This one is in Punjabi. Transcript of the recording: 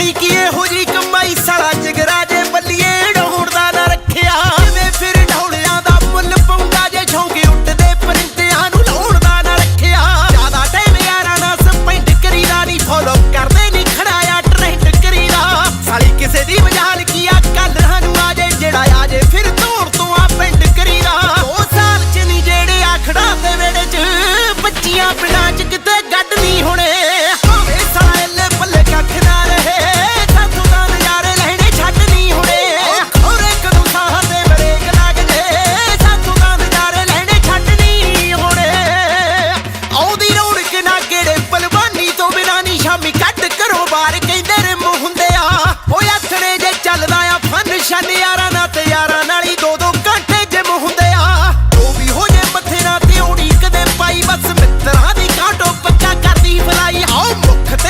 ਕਰੀ ਕੀ ਇਹੋ ਜੀ ਕਮਾਈ? ਸਾਲਾ ਜਿਗਰਾ ਜੇ ਬੱਲੀਏ ਡਾਉਣ ਨਾ ਰੱਖਿਆ। ਕਿਵੇਂ ਫਿਰ ਢੌਲਿਆਂ ਦਾ ਮੁੱਲ ਪਾਉਂਦਾ, ਜੇ ਛੌਂਕੇ ਉੱਟਦੇ ਪਰਿੰਦਿਆਂ ਨੂੰ ਲਾਉਣ ਨਾ ਰੱਖਿਆ। ਜ਼ਿਆਦਾ ਟਾਈਮ ਯਾਰਾਂ ਨਾਲ ਸਪੈਂਡ ਕਰੀਦਾ ਨਹੀਂ ਫੋਲੋ ਕਰਦੇ ਨਹੀਂ ਖੜਾਇਆ ਟ੍ਰੈਂਡ ਕਰੀਦਾ। ਸਾਲੀ ਕਿਸੇ ਦੀ ਮਜਾਲ ਕੀ ਆ ਕੱਲ ਰਹਾਂ ਨੂੰ ਆ ਜੇ, ਜਿਹੜਾ ਆ ਜੇ, ਫਿਰ ਤੋੜ ਤੋਂ ਆ ਪਿੰਡ ਕਰੀਦਾ। ਉਹ ਸਾਲ ਚ ਨਹੀਂ ਜਿਹੜੇ ਆ ਖੜਾ Shani